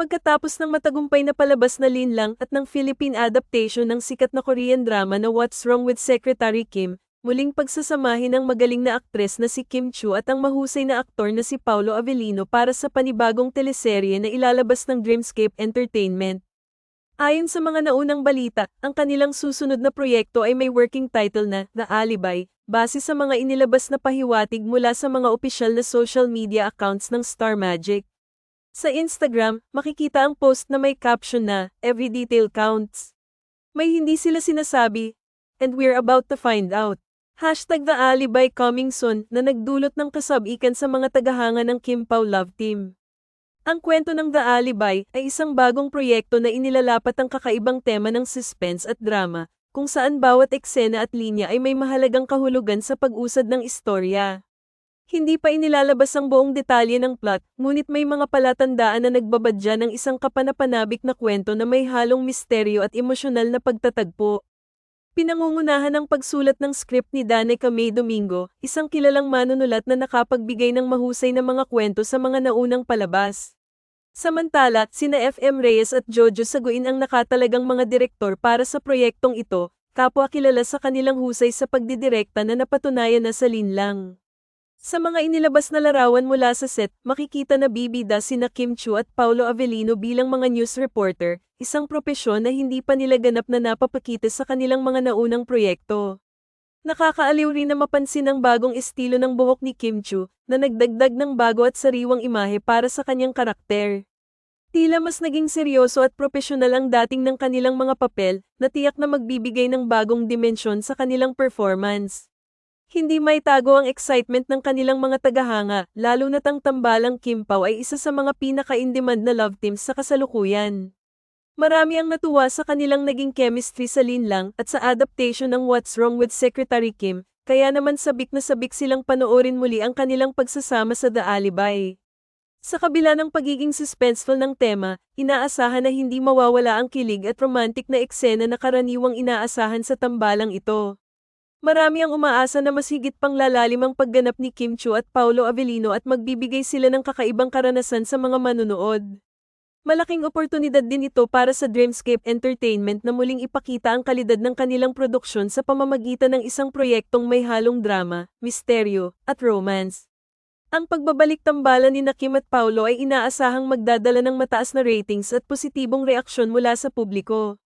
Matapos ng matagumpay na palabas na linlang at ng Philippine adaptation ng sikat na Korean drama na What's Wrong with Secretary Kim, muling pagsasamahin ang magaling na aktres na si Kim Chu at ang mahusay na aktor na si Paulo Avellino para sa panibagong teleserye na ilalabas ng Dreamscape Entertainment. Ayon sa mga naunang balita, ang kanilang susunod na proyekto ay may working title na The Alibi, base sa mga inilabas na pahiwatig mula sa mga opisyal na social media accounts ng Star Magic. Sa Instagram, makikita ang post na may caption na, Every detail counts. May hindi sila sinasabi, and we're about to find out. Hashtag The Alibi Coming Soon na nagdulot ng kasabikan sa mga tagahanga ng Kim Pao Love Team. Ang kwento ng The Alibi ay isang bagong proyekto na inilalapat ang kakaibang tema ng suspense at drama, kung saan bawat eksena at linya ay may mahalagang kahulugan sa pag-usad ng istorya. Hindi pa inilalabas ang buong detalye ng plot, ngunit may mga palatandaan na nagbabadya ng isang kapanapanabik na kwento na may halong misteryo at emosyonal na pagtatagpo. Pinangungunahan ang pagsulat ng script ni Danica May Domingo, isang kilalang manunulat na nakapagbigay ng mahusay na mga kwento sa mga naunang palabas. Samantala, sina FM Reyes at Jojo Saguin ang nakatalagang mga direktor para sa proyektong ito, kapwa kilala sa kanilang husay sa pagdidirekta na napatunayan na sa linlang. Sa mga inilabas na larawan mula sa set, makikita na bibida sina Kim Chu at Paulo Avellino bilang mga news reporter, isang propesyon na hindi pa nila ganap na napapakita sa kanilang mga naunang proyekto. Nakakaaliw rin na mapansin ang bagong estilo ng buhok ni Kim Chu, na nagdagdag ng bago at sariwang imahe para sa kanyang karakter. Tila mas naging seryoso at propesyonal ang dating ng kanilang mga papel, na tiyak na magbibigay ng bagong dimensyon sa kanilang performance. Hindi may tago ang excitement ng kanilang mga tagahanga, lalo na't ang tambalang Kim Pao ay isa sa mga pinaka-in-demand na love teams sa kasalukuyan. Marami ang natuwa sa kanilang naging chemistry sa linlang at sa adaptation ng What's Wrong with Secretary Kim, kaya naman sabik na sabik silang panoorin muli ang kanilang pagsasama sa The Alibi. Sa kabila ng pagiging suspenseful ng tema, inaasahan na hindi mawawala ang kilig at romantic na eksena na karaniwang inaasahan sa tambalang ito. Marami ang umaasa na mas higit pang lalalim ang pagganap ni Kim Chu at Paulo Avellino at magbibigay sila ng kakaibang karanasan sa mga manunood. Malaking oportunidad din ito para sa Dreamscape Entertainment na muling ipakita ang kalidad ng kanilang produksyon sa pamamagitan ng isang proyektong may halong drama, misteryo, at romance. Ang pagbabalik tambala ni Kim at Paulo ay inaasahang magdadala ng mataas na ratings at positibong reaksyon mula sa publiko.